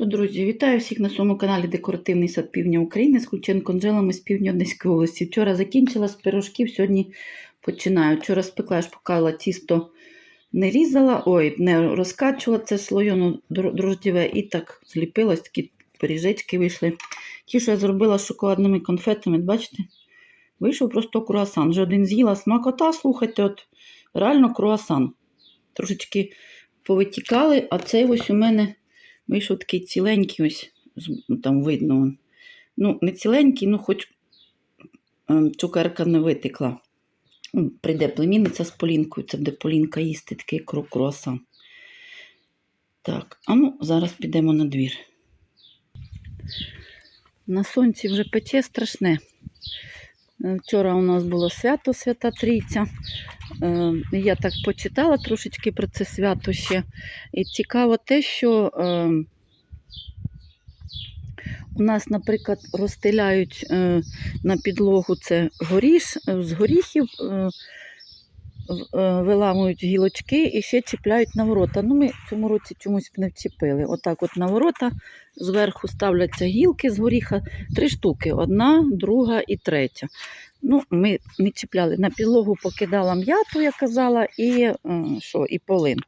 Друзі, вітаю всіх на своєму каналі Декоративний сад Півдня України з Ключенко Анжелами з півдня Одеської області. Вчора закінчила з пирожків, сьогодні починаю. Вчора спекла, я ж покала тісто не різала, ой, не розкачувала це слойоно дро- дрождєве і так зліпилось, такі пиріжечки вийшли. Ті, що я зробила з шоколадними конфетами, бачите? Вийшов просто круасан. Вже один з'їла смакота, слухайте, от реально круасан. Трошечки повитікали, а цей ось у мене вийшов такий ціленький, ось там видно. Ну, не ціленький, ну хоч ем, цукерка не витекла. Ну, Прийде племінниця з Полінкою, це буде Полінка їсти такий кру круасан. Так, а ну, зараз підемо на двір. На сонці вже пече страшне. Е, Вчора у нас було свято Свята Трійця. Е, Я так почитала трошечки про це свято ще. І цікаво те, що е, у нас, наприклад, розстеляють на підлогу це горіш, з горіхів, виламують гілочки і ще чіпляють на ворота. Ну, ми в цьому році чомусь не вчепили. Отак от на ворота зверху ставляться гілки з горіха, три штуки: одна, друга і третя. Ну, ми не чіпляли. На підлогу покидала м'яту, я казала, і, е, що, і полин.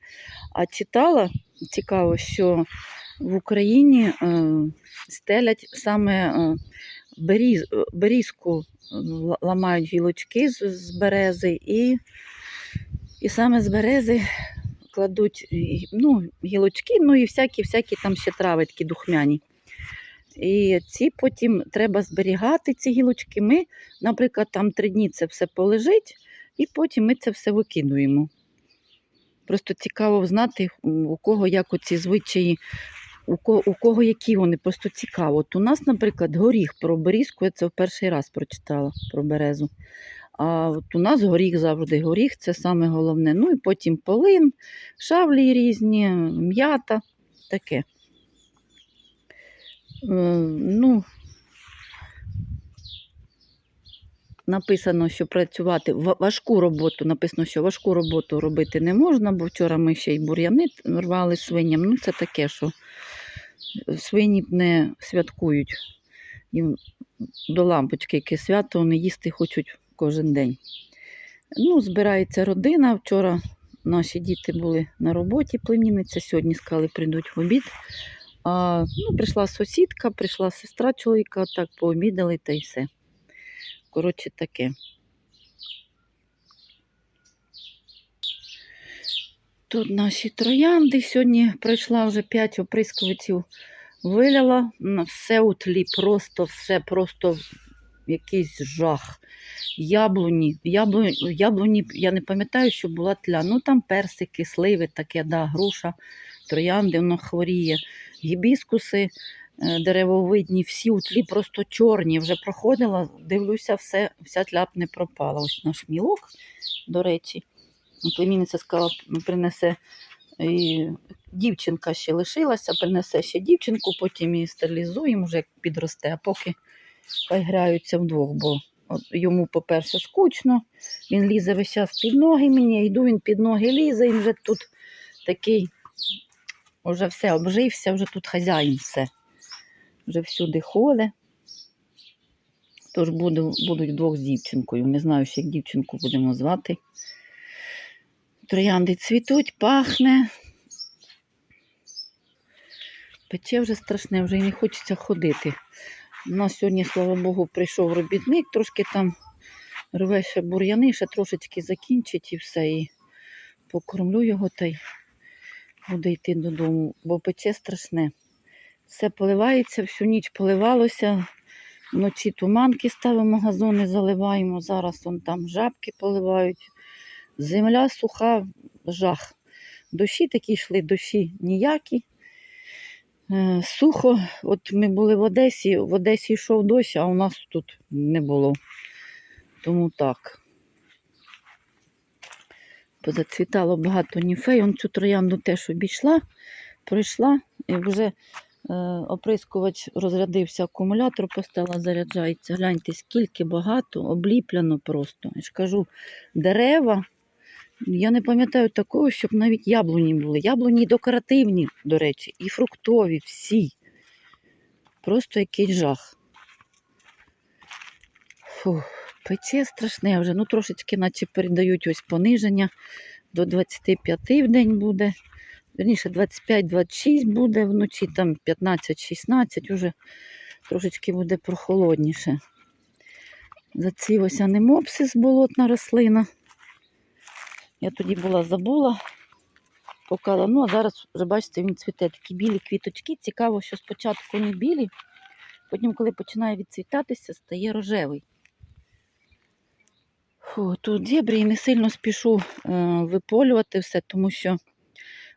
А читала, цікаво, що в Україні е, стелять саме е, беріз, е, берізку, е, ламають гілочки з берези, і, і саме з берези кладуть ну, гілочки, ну і всякі, всякі там ще трави такі духмяні. І ці потім треба зберігати, ці гілочки. Ми, наприклад, там три дні це все полежить, і потім ми це все викидуємо. Просто цікаво знати, у кого як оці звичаї, у кого, у кого які вони, просто цікаво. От у нас, наприклад, горіх про берізку, я це в перший раз прочитала про березу. А от у нас горіх завжди. Горіх це саме головне. Ну і потім полин, шавлі різні, м'ята, таке. Е, Ну, написано, що працювати ва- важку роботу. Написано, що важку роботу робити не можна, бо вчора ми ще й бур'яни рвали свиням. Ну, це таке, що свині не святкують. Їм до лампочки яке свято, вони їсти хочуть кожен день. Ну, збирається родина. Вчора наші діти були на роботі, племінниця. Сьогодні сказали, прийдуть в обід. А, ну, прийшла сусідка, прийшла сестра чоловіка, так пообідали та й все. Коротше, таке. Тут наші троянди. Сьогодні пройшла вже 5 оприскувачів, виляла. На все у тлі, просто все, просто якийсь жах. Яблуні, яблуні, яблуні, я не пам'ятаю, що була тля. Ну там персики, сливи, таке, да, груша, троянди, воно хворіє, гібіскуси е, деревовидні, всі у тлі просто чорні. Вже проходила, дивлюся, все, вся тля б не пропала. Ось наш мілок, до речі. Племінниця сказала, принесе і дівчинка ще лишилася, принесе ще дівчинку, потім її стерилізуємо, вже як підросте, а поки хай граються вдвох, бо от йому, по-перше, скучно, він лізе весь час під ноги мені, йду, він під ноги лізе, і вже тут такий, вже все, обжився, вже тут хазяїн все. Вже всюди ходить. Тож буду, будуть вдвох з дівчинкою. Не знаю, ще як дівчинку будемо звати. Троянди цвітуть, пахне. Пече вже страшне, вже і не хочеться ходити. У нас сьогодні, слава Богу, прийшов робітник, трошки там рве ще бур'яни, ще трошечки закінчить і все. І покормлю його та й буде йти додому, бо пече страшне. Все поливається, всю ніч поливалося. Вночі туманки ставимо, газони заливаємо. Зараз вон там жабки поливають. Земля суха, жах. Дощі такі йшли, дощі ніякі. Е, Сухо, от ми були в Одесі, в Одесі йшов дощ, а у нас тут не було. Тому так. Позацвітало багато ніфей. Он цю троянду теж обійшла, пройшла і вже е, оприскувач розрядився, акумулятор поставила, заряджається. Гляньте, скільки багато, обліпляно просто. Я ж кажу, дерева. Я не пам'ятаю такого, щоб навіть яблуні були. Яблуні декоративні, до речі, і фруктові, всі. Просто якийсь жах. Фу, пече страшне вже. Ну, трошечки, наче передають ось пониження. До 25 в день буде. Верніше 25-26 буде, вночі там 15-16, уже трошечки буде прохолодніше. Зацвілося немопсис, болотна рослина. Я тоді була забула, покала. Ну, а зараз вже бачите, він цвіте такі білі квіточки. Цікаво, що спочатку не білі, потім, коли починає відцвітатися, стає рожевий. Фу, тут дєбрі і не сильно спішу е, виполювати все, тому що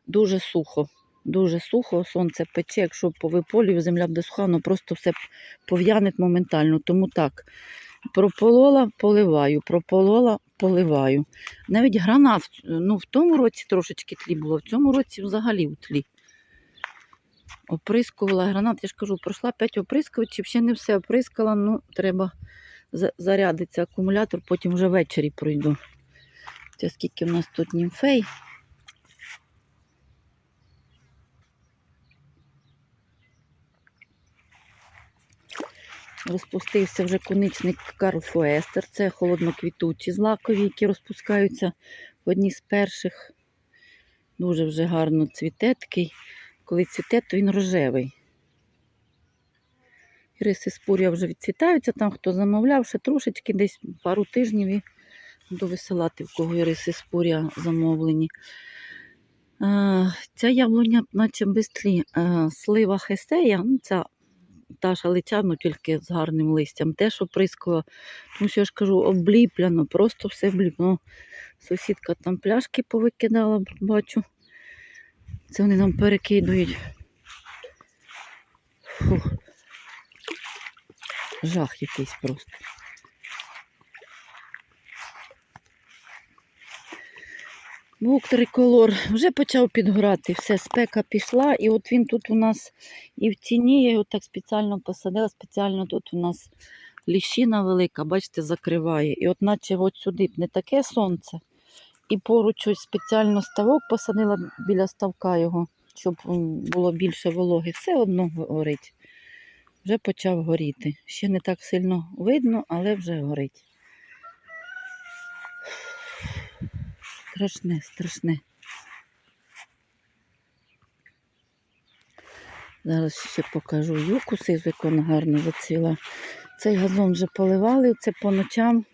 дуже сухо. Дуже сухо, сонце пече, якщо повиполюю, земля буде суха, воно просто все пов'яне моментально. Тому так, прополола, поливаю, прополола, поливаю. Навіть гранат, ну в тому році трошечки тлі було, в цьому році взагалі у тлі. Оприскувала гранат, я ж кажу, пройшла 5 оприскувачів, ще не все оприскала, ну треба за- зарядиться акумулятор, потім вже ввечері пройду. Це скільки в нас тут німфей. Розпустився вже коничник Карл Фуестер. Це холодноквітучі злакові, які розпускаються одні з перших. Дуже вже гарно цвіте такий. Коли цвіте, то він рожевий. Риси спур'я вже відцвітаються, там хто замовляв, ще трошечки, десь пару тижнів і буду висилати, в кого іриси спур'я замовлені. А, ця яблуня, наче без тлі. А, слива хесея, ну, ця та шалиця, ну тільки з гарним листям, теж оприскувала. Тому що я ж кажу, обліпляно, просто все обліплено. Сусідка там пляшки повикидала, бачу. Це вони нам перекидують. Фух. Жах якийсь просто. Бук триколор вже почав підгорати, все, спека пішла, і от він тут у нас і в тіні, я його так спеціально посадила, спеціально тут у нас ліщина велика, бачите, закриває. І от наче от сюди не таке сонце. І поруч ось спеціально ставок посадила біля ставка його, щоб було більше вологи. Все одно горить. Вже почав горіти. Ще не так сильно видно, але вже горить. Страшне, страшне. Зараз ще покажу юку сизу, як вона гарно зацвіла. Цей газон вже поливали, це по ночам.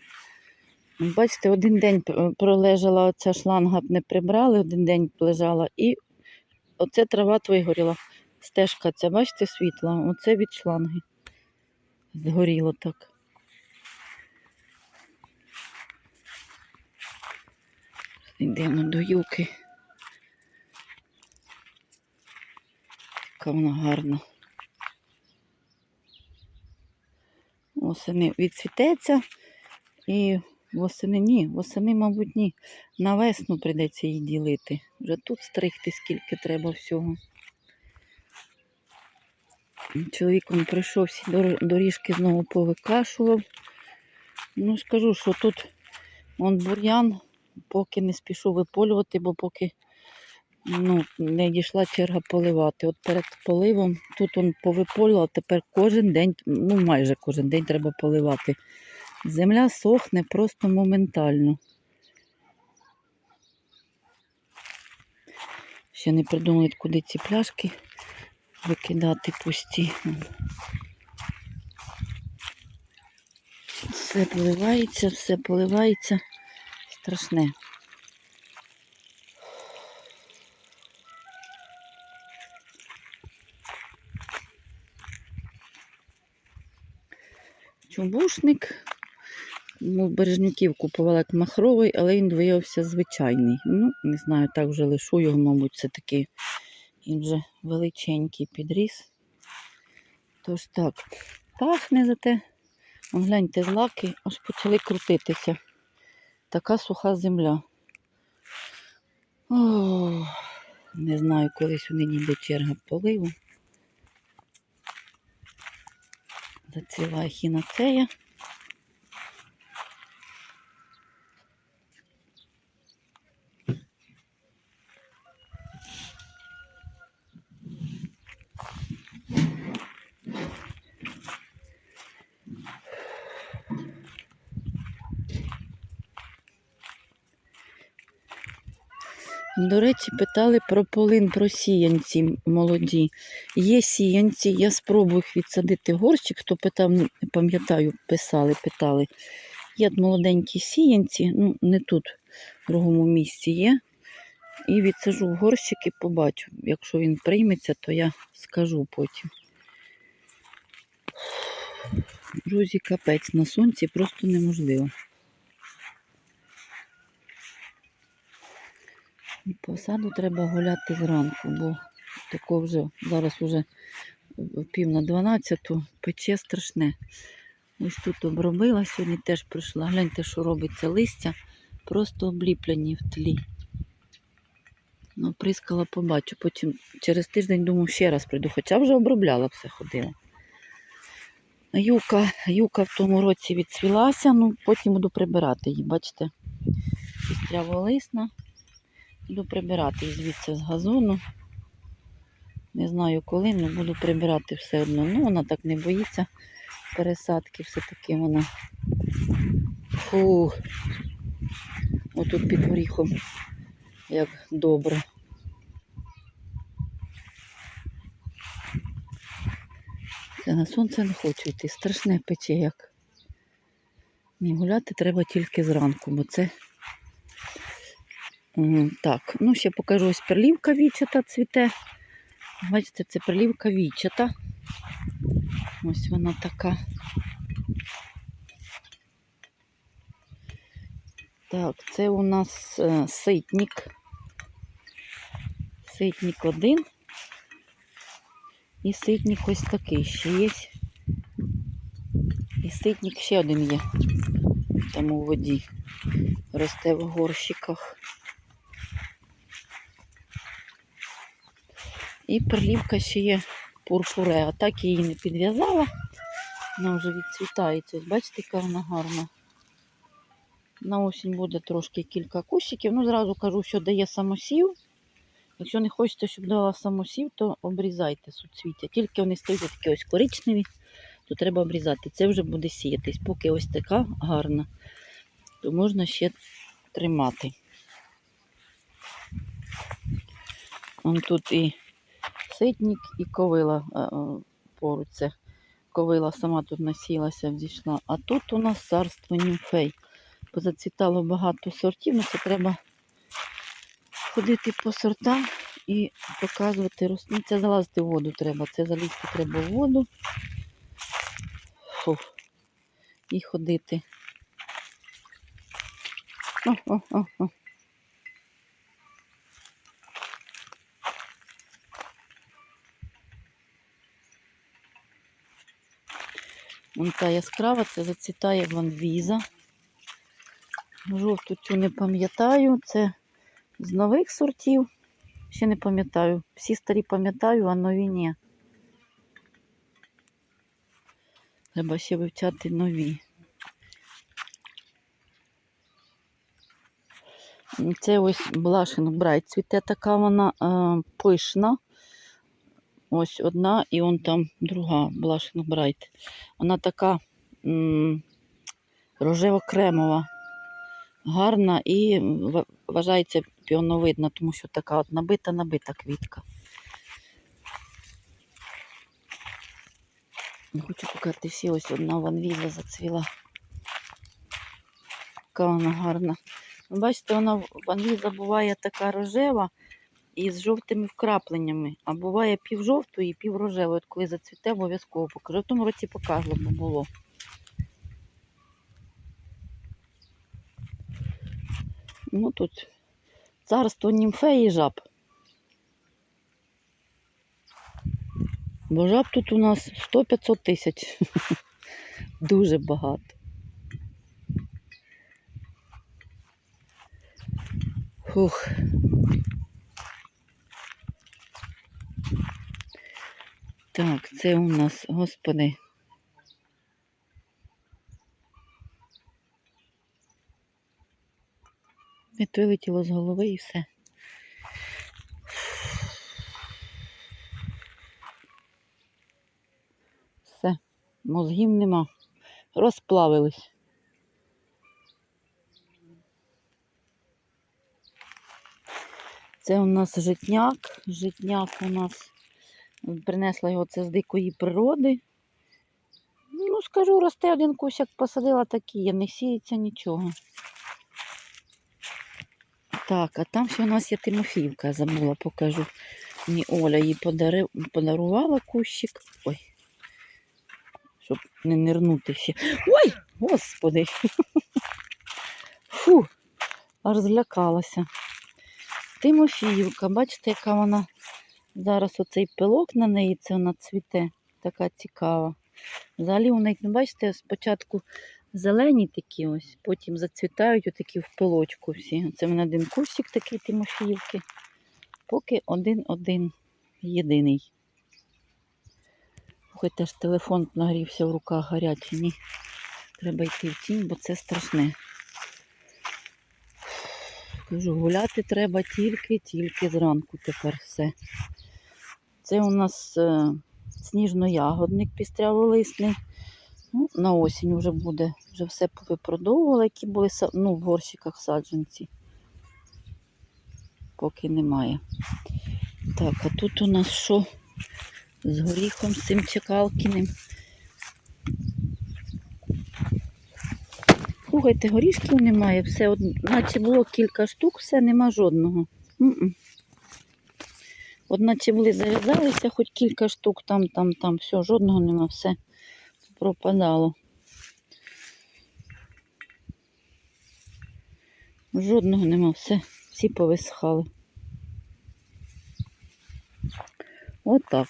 Бачите, один день пролежала оця шланга, не прибрали, один день лежала, і оце трава вигоріла. Стежка ця, бачите, світла, оце від шланги. Згоріло так. Йдемо до юки. Яка вона гарна. Восени відцвітеться і восени ні, восени, мабуть, ні. На весну прийдеться її ділити. Вже тут стригти скільки треба всього. Чоловіком прийшов всі доріжки знову повикашував. Ну, скажу, що тут он бур'ян, поки не спішу виполювати, бо поки ну, не дійшла черга поливати. От перед поливом тут он повиполювала, тепер кожен день, ну майже кожен день треба поливати. Земля сохне просто моментально. Ще не придумали, куди ці пляшки викидати пусті. Все поливається, все поливається. Страшне. Чубушник. Ну, бережнюків купувала як махровий, але він виявився звичайний. Ну, не знаю, так вже лишу його, мабуть, це такий він вже величенький підріс. Тож так, пахне зате. Гляньте, злаки аж почали крутитися. Така суха земля. О, не знаю, коли сюди ніде черга поливу. Зацвіла хіноцея. До речі, питали про полин, про сіянці молоді. Є сіянці, я спробую їх відсадити горщик. Хто питав, не пам'ятаю, писали, питали. Є молоденькі сіянці, ну не тут, в другому місці є. І відсажу горщик і побачу. Якщо він прийметься, то я скажу потім. Друзі, капець на сонці просто неможливо. І По саду треба гуляти зранку, бо тако вже зараз вже пів на дванадцяту пече страшне. Ось тут обробила, сьогодні теж прийшла. Гляньте, що робиться листя, просто обліплені в тлі. Ну, прискала, побачу. Потім через тиждень, думаю, ще раз прийду, хоча вже обробляла все ходила. Юка, юка в тому році відцвілася, ну потім буду прибирати її, бачите, пістряволисна. Буду прибирати звідси з газону. Не знаю коли, але буду прибирати все одно. Ну, вона так не боїться пересадки, все-таки вона. Фу. Отут під горіхом, як добре. Це на сонце не хочу йти, страшне пече як. Ні, гуляти треба тільки зранку, бо це. Так, ну ще покажу ось перлівка вічата цвіте. Бачите, це перлівка вічата. Ось вона така. Так, це у нас е, ситник. Ситник один. І ситник ось такий ще є. І ситник ще один є. Там у воді. Росте в горщиках. І перлівка ще є пурпуре. А так я її не підв'язала. Вона вже відцвітається. Бачите, яка вона гарна. На осінь буде трошки кілька кущиків. Ну, зразу кажу, що дає самосів. Якщо не хочете, щоб дала самосів, то обрізайте суцвіття. Тільки вони стають такі ось коричневі, то треба обрізати. Це вже буде сіятись. Поки ось така гарна, то можна ще тримати. Вон тут і ситник, і ковила е, е, поруч. Це ковила сама тут насілася, взійшла. А тут у нас царство німфей. Позацвітало багато сортів, ну це треба ходити по сортам і показувати рост- ну, Це залазити в воду треба. Це залізти треба в воду. Фу. І ходити. О, о, о, о. Вон та яскрава, це зацвітає ванвіза. Жовту цю не пам'ятаю. Це з нових сортів. Ще не пам'ятаю. Всі старі пам'ятаю, а нові ні. Треба ще вивчати нові. Це ось Блашин Брайт. Цвіте така вона е, пишна. Ось одна і он там друга Блашин Брайт. Вона така рожево-кремова, гарна і ва- вважається піоновидна, тому що така от набита-набита квітка. Не хочу показати ще ось одна ванвіза зацвіла. Яка вона гарна. Бачите, вона ванвіза буває така рожева і з жовтими вкрапленнями, а буває півжовтої і піврожевої. От коли зацвіте, обов'язково покажу. В тому році покажу, бо було. Ну тут царство німфеї жаб. Бо жаб тут у нас 100-500 тисяч. Дуже багато. Фух. Так, це у нас, господи. Від вилетіло з голови і все. Все, мозгів нема. Розплавились. Це у нас житняк. Житняк у нас принесла його це з дикої природи. Ну, скажу, росте один кущик посадила такий, не сіється нічого. Так, а там ще у нас є Тимофіївка, забула, покажу. Мені Оля їй подарувала кущик. Ой. Щоб не нирнути ще. Ой! Господи! Фу, аж злякалася. Тимофіївка, бачите, яка вона зараз оцей пилок на неї, це вона цвіте, така цікава. Взагалі у ну, бачите, спочатку зелені такі ось, потім зацвітають отакі в пилочку всі. Це в мене один кущик такий Тимофіївки. Поки один-один єдиний. Хоч теж телефон нагрівся в руках гарячий. Ні. Треба йти в тінь, бо це страшне. Кажу, гуляти треба тільки-тільки зранку тепер все. Це у нас е, сніжно-ягодник пістряволисний. Ну, на осінь вже буде. Вже все повипродовували, які були ну, в горщиках саджанці. Поки немає. Так, а тут у нас що? З горіхом, з цим чекалкіним. Слухайте, горішків немає, все, наче було кілька штук, все, нема жодного. М-м. От наче були зав'язалися, хоч кілька штук, там, там, там, все, жодного нема, все пропадало. Жодного нема, все, всі повисхали. Отак.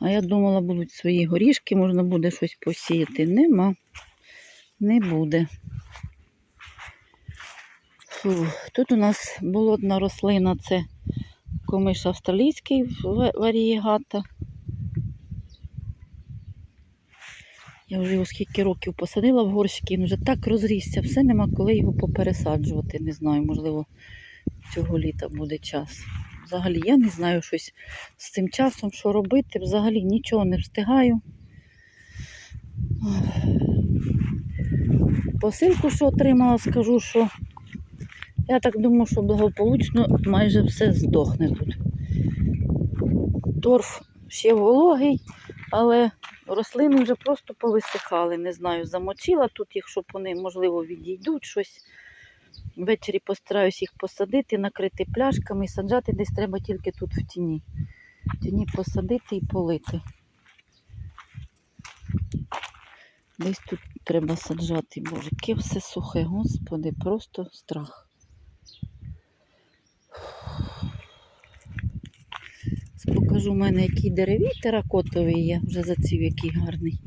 А я думала, будуть свої горішки, можна буде щось посіяти. Нема, не буде. Фу. Тут у нас болотна рослина, це комиш австралійський ва- варієгата. Я вже його скільки років посадила в горщики, він вже так розрісся, все нема коли його попересаджувати. Не знаю, можливо, цього літа буде час. Взагалі, я не знаю щось з цим часом, що робити. Взагалі нічого не встигаю. Посилку, що отримала, скажу, що я так думаю, що благополучно майже все здохне тут. Торф ще вологий, але рослини вже просто повисихали. Не знаю, замочила тут їх, щоб вони, можливо, відійдуть щось. Ввечері постараюсь їх посадити, накрити пляшками саджати десь треба тільки тут в тіні. В тіні посадити і полити. Десь тут треба саджати, боже, яке все сухе, господи, просто страх. Покажу в мене, який деревій теракотовий є, вже заців, який гарний.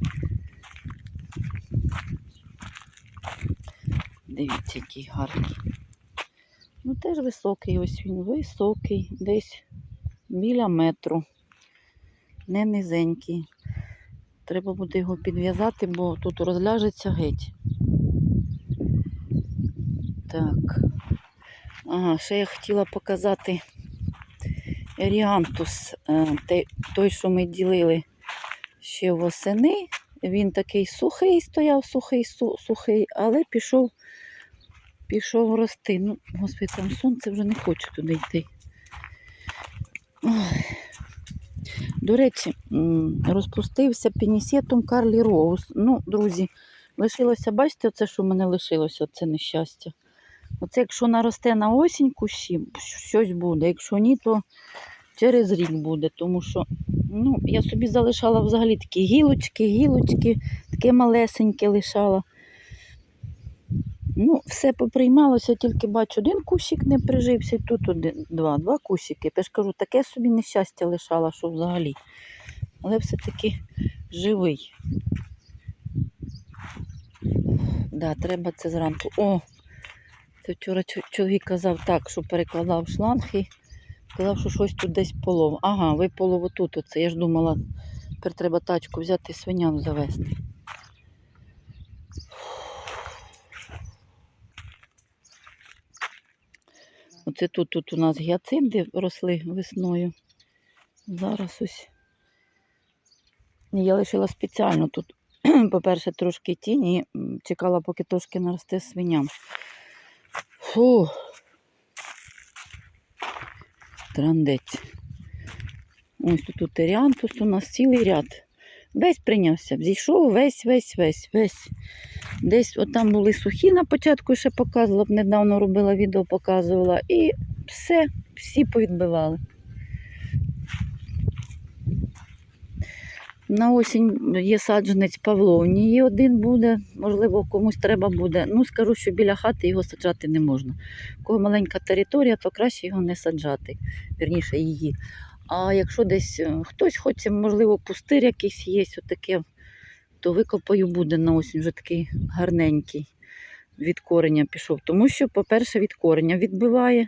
Дивіться, який гарний. Ну, теж високий, ось він високий, десь біля метру. Не низенький. Треба буде його підв'язати, бо тут розляжеться геть. Так. Ага, ще я хотіла показати Еріантус, той, що ми ділили ще восени. Він такий сухий стояв, сухий, су- сухий, але пішов, пішов рости. Ну, господи, там сонце вже не хочу туди йти. До речі, розпустився пінісетум Карлі Роуз. Ну, друзі, лишилося, бачите, оце, що в мене лишилося, оце нещастя. Оце, якщо наросте на осінь кущі, щось буде. Якщо ні, то через рік буде. Тому що ну, я собі залишала взагалі такі гілочки, гілочки, таке малесеньке лишала. Ну, все поприймалося, тільки бачу, один кущик не прижився, і тут один, два, два кущики. Я ж кажу, таке собі нещастя лишала, що взагалі. Але все-таки живий. Да, треба це зранку. О! Це вчора чоловік казав так, що перекладав шланг казав, що щось тут десь полов. Ага, виполов отут. Оце. Я ж думала, тепер треба тачку взяти і свиням завести. Оце тут, тут у нас гіацинти росли весною. Зараз ось. Я лишила спеціально тут, по-перше, трошки тіні, чекала, поки трошки наросте свиням. Фу. Трандець. Ось тут, тут еріантус у нас цілий ряд. Весь прийнявся, зійшов весь, весь, весь, весь. Десь отам були сухі на початку, ще показувала, б недавно робила відео, показувала. І все, всі повідбивали. На осінь є саджанець Павловнії один буде, можливо, комусь треба буде. Ну, скажу, що біля хати його саджати не можна. У кого маленька територія, то краще його не саджати, вірніше її. А якщо десь е, хтось хоче, можливо, пустир якийсь є, отаке, то викопаю буде на осінь вже такий гарненький. Від кореня пішов. Тому що, по-перше, від кореня відбиває.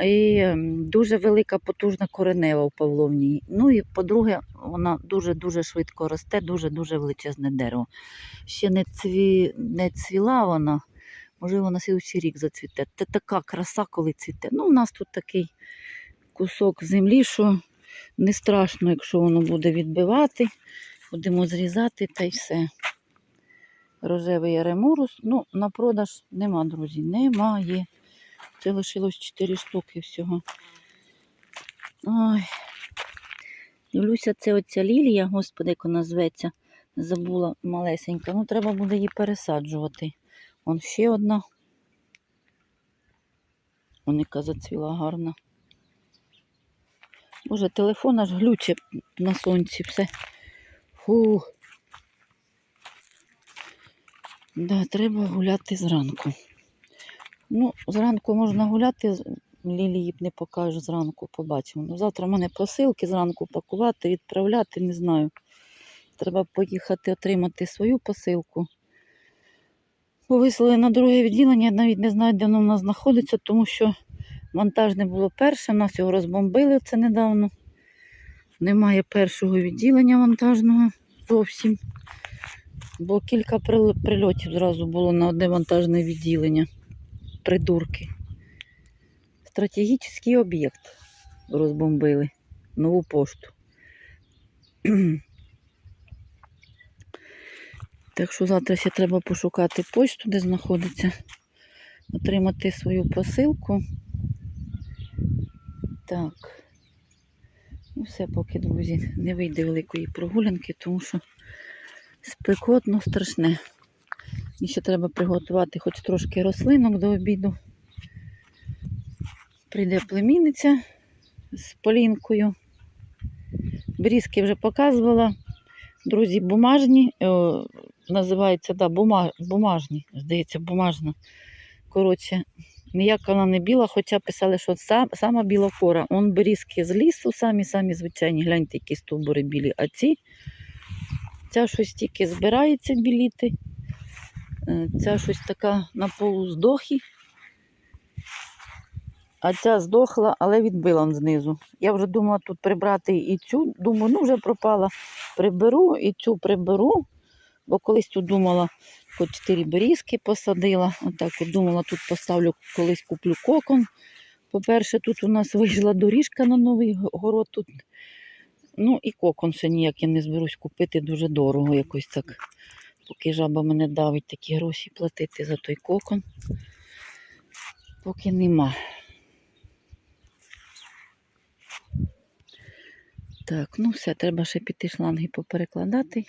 І ем, дуже велика потужна коренева у Павловні. Ну і по-друге, вона дуже-дуже швидко росте, дуже-дуже величезне дерево. Ще не, цві... не цвіла вона, можливо, на слідчий рік зацвіте. Це така краса, коли цвіте. Ну, у нас тут такий кусок землі, що не страшно, якщо воно буде відбивати. Будемо зрізати та й все. Рожевий аремурус. Ну, на продаж нема, друзі, немає. Це лишилось 4 штуки всього. Ой. Дивлюся, це оця лілія, господи, як вона зветься. Забула малесенька. Ну, треба буде її пересаджувати. Вон ще одна. Вон яка зацвіла гарна. Боже, телефон аж глюче на сонці все. Фу. Да, треба гуляти зранку. Ну, зранку можна гуляти, лілії б не покажу зранку, побачимо. Ну, завтра в мене посилки зранку пакувати, відправляти, не знаю. Треба поїхати отримати свою посилку. Повислали на друге відділення, я навіть не знаю, де воно в нас знаходиться, тому що вантаж не було перше, нас його розбомбили це недавно. Немає першого відділення вантажного зовсім. Бо кілька прильотів зразу було на одне вантажне відділення придурки. Стратегічний об'єкт розбомбили. Нову пошту. Так що завтра ще треба пошукати почту, де знаходиться, отримати свою посилку. Так. Ну, все поки, друзі, не вийде великої прогулянки, тому що спекотно страшне. І ще треба приготувати хоч трошки рослинок до обіду. Прийде племінниця з Полінкою. Брізки вже показувала. Друзі, бумажні, о, називається, да, бума, бумажні, здається, бумажна. Коротше, ніяка вона не біла, хоча писали, що сам, сама біла кора. Он берізки з лісу, самі-самі звичайні, гляньте, які стовбури білі. А ці, ця щось тільки збирається біліти. Е, Ця щось така на полу здохі. А ця здохла, але відбила знизу. Я вже думала тут прибрати і цю. Думаю, ну вже пропала. Приберу і цю приберу. Бо колись тут думала, хоч чотири берізки посадила. Отак от думала, тут поставлю, колись куплю кокон. По-перше, тут у нас вийшла доріжка на новий город. Тут. Ну і кокон ще ніяк я не зберусь купити дуже дорого якось так. Поки жаба мене давить такі гроші платити за той кокон. Поки нема. Так, ну все, треба ще піти шланги поперекладати.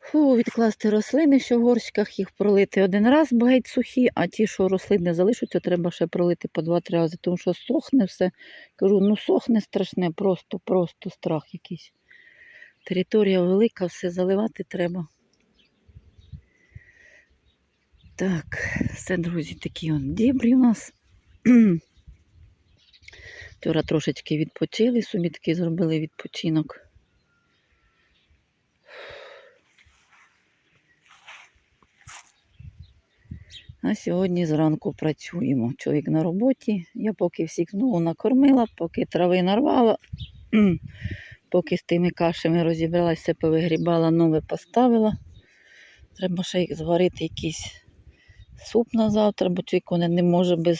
Фу, відкласти рослини, що в горщиках, їх пролити один раз, бо геть сухі, а ті, що рослини залишаться, треба ще пролити по два-три рази, тому що сохне все. Кажу, ну сохне страшне, просто, просто страх якийсь. Територія велика, все заливати треба. Так, все, друзі, такі от дібрі у нас. Вчора трошечки відпочили, собі такий зробили відпочинок. А сьогодні зранку працюємо. Чоловік на роботі. Я поки всіх знову накормила, поки трави нарвала, поки з тими кашами розібралася, повигрібала, нове поставила. Треба ще й зварити якийсь суп на завтра, бо чоловік вони не може без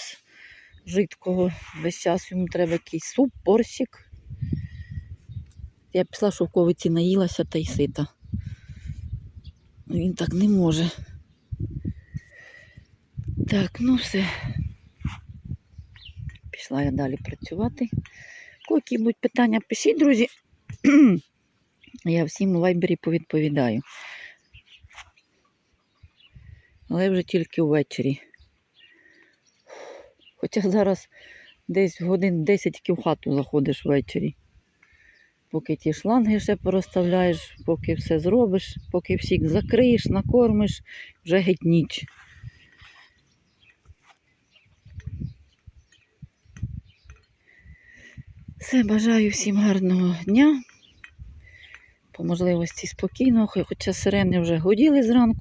жидкого. Весь час йому треба якийсь суп, борщик. Я пішла шовковиці наїлася та й сита. Він так не може. Так, ну все. Пішла я далі працювати. Які будуть питання, пишіть, друзі. Я всім у вайбері повідповідаю. Але вже тільки ввечері. Хоча зараз десь годин 10 тільки в хату заходиш ввечері. Поки ті шланги ще порозставляєш, поки все зробиш, поки всіх закриєш, накормиш, вже геть ніч. Все, бажаю всім гарного дня. По можливості спокійного, хоча сирени вже годіли зранку.